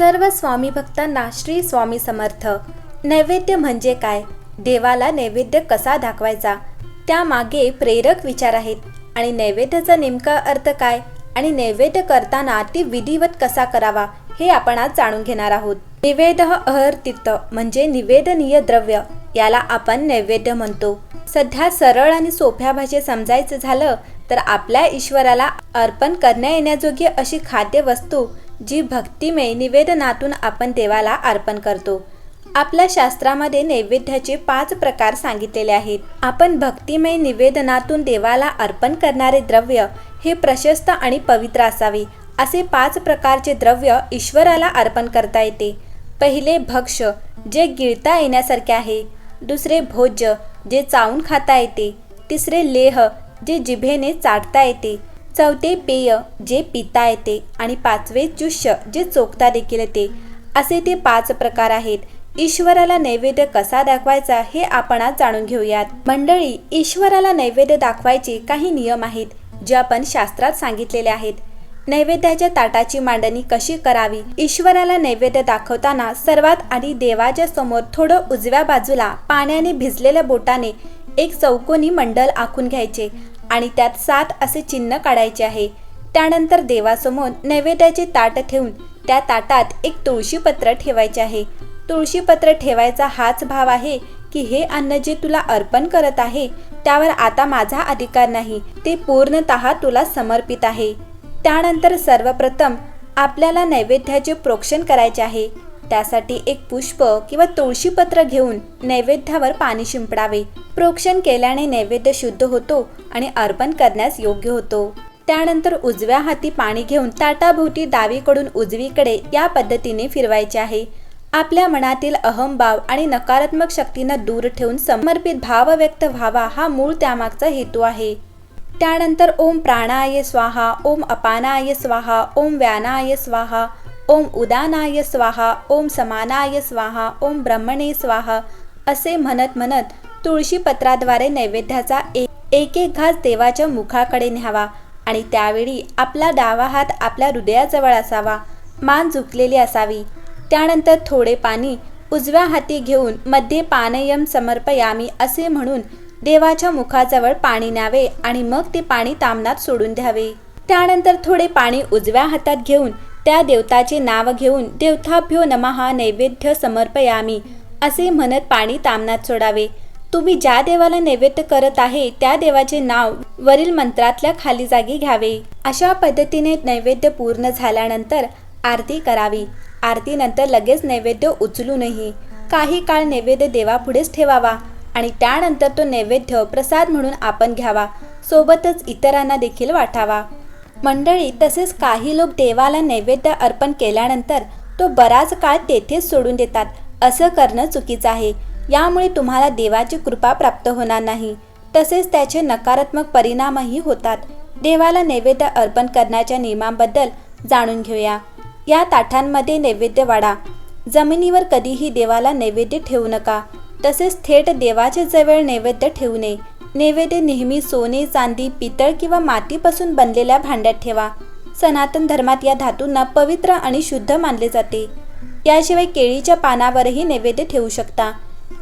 सर्व स्वामी भक्तांना श्री स्वामी समर्थ. नैवेद्य म्हणजे काय? देवाला नैवेद्य कसा दाखवायचा? त्यामागे प्रेरक विचार आहेत. आणि नैवेद्याचा नेमका अर्थ काय? आणि नैवेद्य करताना ती विधिवत कसा करावा? हे आपण आज जाणून घेणार आहोत. निवेद अहर्तीर्थ म्हणजे निवेदनीय द्रव्य. याला आपण नैवेद्य म्हणतो. सध्या सरळ आणि सोप्या भाषेत समजायचं झालं तर आपल्या ईश्वराला अर्पण करण्या येण्याजोगी अशी खाद्य वस्तू जी भक्तिमय निवेदनातून आपण देवाला अर्पण करतो. आपल्या शास्त्रामध्ये नैवेद्याचे पाच प्रकार सांगितलेले आहेत. आपण भक्तिमय निवेदनातून देवाला अर्पण करणारे द्रव्य हे प्रशस्त आणि पवित्र असावे असे पाच प्रकारचे द्रव्य ईश्वराला अर्पण करता येते. पहिले भक्ष जे गिळता येण्यासारखे आहे. दुसरे भोज्य जे चावून खाता येते. तिसरे लेह जे जिभेने चाटता येते. चौथे पेय जे पिता येते आणि पाचवे चुष्य जे चोखता देखील येते असे ते पाच प्रकार आहेत. ईश्वराला नैवेद्य कसा दाखवायचा हे आपण आज जाणून घेऊयात. मंडळी ईश्वराला नैवेद्य दाखवायचे काही नियम आहेत जे आपण शास्त्रात सांगितलेले आहेत. नैवेद्याच्या ताटाची मांडणी कशी करावी? ईश्वराला नैवेद्य दाखवताना सर्वात आधी देवाच्या समोर थोडं उजव्या बाजूला पाण्याने भिजलेल्या बोटाने एक चौकोनी मंडल आखून घ्यायचे. आणि त्यात सात असे चिन्ह काढायचे आहे. त्यानंतर देवासमोर नैवेद्याचे ताट ठेवून त्या ताटात एक तुळशीपत्र ठेवायचे आहे. तुळशीपत्र ठेवायचा हाच भाव आहे की हे अन्न जे तुला अर्पण करत आहे त्यावर आता माझा अधिकार नाही. ते पूर्णतः तुला समर्पित आहे. त्यानंतर सर्वप्रथम आपल्याला नैवेद्याचे प्रोक्षण करायचे आहे. त्यासाठी एक पुष्प किंवा तुळशीपत्र घेऊन नैवेद्यावर पाणी शिंपडावे. प्रोक्षण केल्याने नैवेद्य शुद्ध होतो आणि अर्पण करण्यास योग्य होतो. त्यानंतर उजव्या हाती पाणी घेऊन ताटाभोवती डावीकडून उजवीकडे या पद्धतीने फिरवायचे आहे. आपल्या मनातील अहमभाव आणि नकारात्मक शक्तींना दूर ठेवून समर्पित भाव व्यक्त व्हावा हा मूळ त्यामागचा हेतू आहे. त्यानंतर ओम प्राणाय स्वाहा ओम अपानाय स्वाहा ओम व्यानाय स्वाहा ओम उदानाय स्वाहा ओम समानाय स्वाहा ओम ब्रह्मणे स्वाहा असे म्हणत म्हणत तुळशीपत्राद्वारे नैवेद्याचा एक एक एक घास देवाच्या मुखाकडे न्यावा आणि त्यावेळी आपला डावा हात आपल्या हृदयाजवळ असावा. मान झुकलेली असावी. त्यानंतर थोडे पाणी उजव्या हाती घेऊन मध्ये पानयम समर्पयामी असे म्हणून देवाच्या मुखाजवळ पाणी न्यावे आणि मग ते पाणी तामनात सोडून द्यावे. त्यानंतर थोडे पाणी उजव्या हातात घेऊन त्या देवताचे नाव घेऊन देवताभ्यो नमहा नैवेद्य समर्पयामी असे म्हणत पाणी तामनात सोडावे. तुम्ही ज्या देवाला नैवेद्य करत आहे त्या देवाचे नाव वरील मंत्रातल्या खाली जागी घ्यावे. अशा पद्धतीने नैवेद्य पूर्ण झाल्यानंतर आरती करावी. आरतीनंतर लगेच नैवेद्य उचलू नये काही काळ नैवेद्य देवापुढेच ठेवावा आणि त्यानंतर तो नैवेद्य प्रसाद म्हणून आपण घ्यावा. सोबतच इतरांना देखील वाटावा. मंडळी तसेच काही लोक देवाला नैवेद्य अर्पण केल्यानंतर तो बराच काळ तेथेच सोडून देतात. असं करणं चुकीचं आहे. यामुळे तुम्हाला देवाची कृपा प्राप्त होणार नाही. तसेच त्याचे नकारात्मक परिणामही होतात. देवाला नैवेद्य अर्पण करण्याच्या नियमांबद्दल जाणून घेऊया. या ताठांमध्ये नैवेद्य वाढा. जमिनीवर कधीही देवाला नैवेद्य ठेवू नका. तसेच थेट देवाच्या जवळ नैवेद्य ठेवू नये. नैवेद्य नेहमी सोने चांदी पितळ किंवा मातीपासून बनलेल्या भांड्यात ठेवा. सनातन धर्मात या धातूंना पवित्र आणि शुद्ध मानले जाते. याशिवाय केळीच्या पानावरही नैवेद्य ठेवू शकता.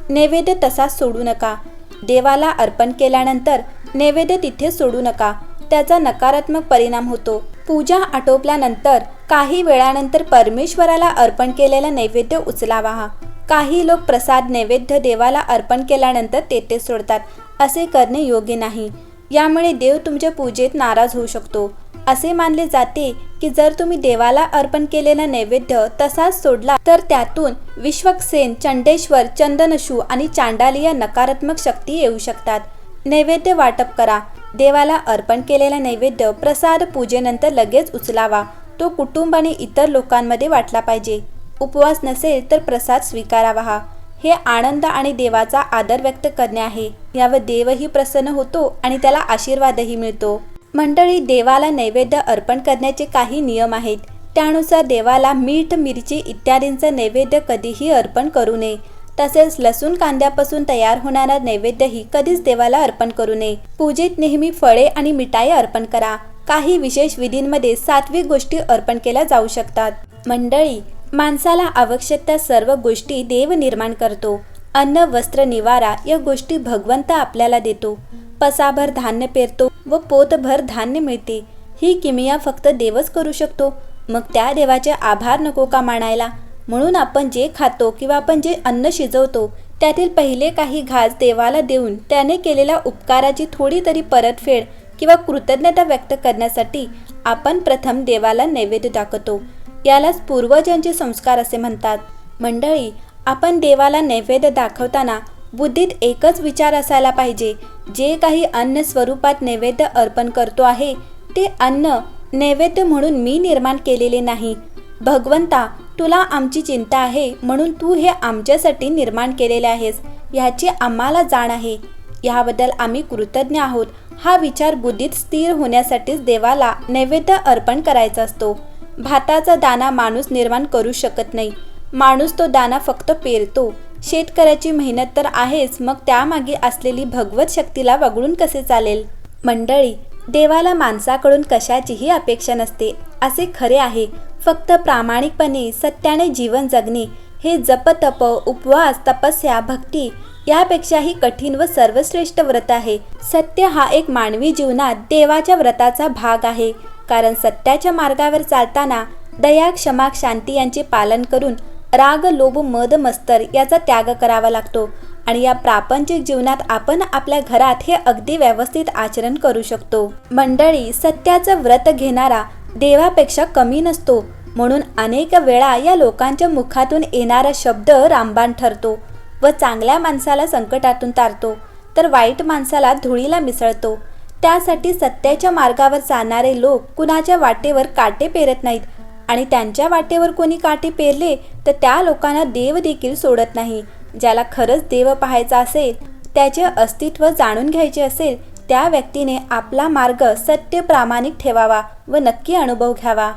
नैवेद्य तसाच सोडू नका. देवाला अर्पण केल्यानंतर नैवेद्य तिथे सोडू नका. त्याचा नकारात्मक परिणाम होतो. पूजा आटोपल्यानंतर काही वेळानंतर परमेश्वराला अर्पण केलेला नैवेद्य उचलावा. काही लोक प्रसाद नैवेद्य देवाला अर्पण केल्यानंतर तेथे सोडतात. असे करणे योग्य नाही. यामुळे देव तुमच्या पूजेत नाराज होऊ शकतो. असे मानले जाते की जर तुम्ही देवाला अर्पण केलेला नैवेद्य तसाच सोडला तर त्यातून विश्वक्सेन चंडेश्वर चंदनशू आणि चांडाली या नकारात्मक शक्ती येऊ शकतात. नैवेद्य वाटप करा. देवाला अर्पण केलेला नैवेद्य प्रसाद पूजेनंतर लगेच उचलावा. तो कुटुंब आणि इतर लोकांमध्ये वाटला पाहिजे. उपवास नसेल तर प्रसाद स्वीकारावा हा. हे आनंद आणि देवाचा आदर व्यक्त करणे आहे. यावर देवही प्रसन्न होतो आणि त्याला आशीर्वादही मिळतो. मंडळी देवाला नैवेद्य अर्पण करण्याचे काही नियम आहेत. त्यानुसार देवाला मीठ मिरची इत्यादींचं नैवेद्य कधीही अर्पण करू नये. तसेच लसूण कांद्यापासून तयार होणारा नैवेद्यही कधीच देवाला अर्पण करू नये. पूजेत नेहमी फळे आणि मिठाई अर्पण करा. काही विशेष विधींमध्ये सात्विक गोष्टी अर्पण केल्या जाऊ शकतात. मंडळी माणसाला आवश्यक त्या सर्व गोष्टी देव निर्माण करतो. अन्न वस्त्र निवारा या गोष्टी भगवंत आपल्याला देतो. पसाभर धान्य पेरतो व पोतभर धान्य मिळते. ही किमिया फक्त देवच करू शकतो. मग त्या देवाचे आभार नको का मानायला? म्हणून आपण जे खातो किंवा आपण जे अन्न शिजवतो त्यातील पहिले काही घास देवाला देऊन त्याने केलेल्या उपकाराची थोडी तरी परतफेड किंवा कृतज्ञता व्यक्त करण्यासाठी आपण प्रथम देवाला नैवेद्य दाखवतो. यालाच पूर्वजांचे संस्कार असे म्हणतात. मंडळी आपण देवाला नैवेद्य दाखवताना बुद्धीत एकच विचार असायला पाहिजे. जे काही अन्न स्वरूपात नैवेद्य अर्पण करतो आहे ते अन्न नैवेद्य म्हणून मी निर्माण केलेले नाही. भगवंता तुला आमची चिंता आहे म्हणून तू हे आमच्यासाठी निर्माण केलेले आहेस ह्याची आम्हाला जाण आहे. याबद्दल आम्ही कृतज्ञ आहोत. हा विचार बुद्धीत स्थिर होण्यासाठीच देवाला नैवेद्य अर्पण करायचा असतो. भाताचा दाना माणूस निर्माण करू शकत नाही. माणूस तो दाना फक्त पेरतो. शेतकऱ्याची मेहनत तर आहेच मग त्यामागे असलेली भगवत शक्तीला वगळून कसे चालेल? मंडळी देवाला माणसाकडून कशाचीही अपेक्षा नसते. असे खरे आहे. फक्त प्रामाणिकपणे सत्याने जीवन जगणे हे जपतप उपवास तपस्या भक्ती यापेक्षाही कठीण व सर्वश्रेष्ठ व्रत आहे. सत्य हा एक मानवी जीवनात देवाच्या व्रताचा भाग आहे. कारण सत्याच्या मार्गावर चालताना दया क्षमा शांती यांचे पालन करून राग लोभ मद मस्तर याचा त्याग करावा लागतो आणि या प्रापंचिक जीवनात आपण आपल्या घरात हे अगदी व्यवस्थित आचरण करू शकतो. मंडळी सत्याचं व्रत घेणारा देवापेक्षा कमी नसतो म्हणून अनेक वेळा या लोकांच्या मुखातून येणारा शब्द रामबाण ठरतो व चांगल्या माणसाला संकटातून तारतो तर वाईट माणसाला धुळीला मिसळतो. त्यासाठी सत्याच्या मार्गावर जाणारे लोक कुणाच्या वाटेवर काटे पेरत नाहीत. आणि त्यांच्या वाटेवर कोणी काटे पेरले तर त्या लोकांना देव देखील सोडत नाही. ज्याला खरंच देव पाहायचा असेल त्याचे अस्तित्व जाणून घ्यायचे असेल त्या व्यक्तीने आपला मार्ग सत्य प्रामाणिक ठेवावा व नक्की अनुभव घ्यावा.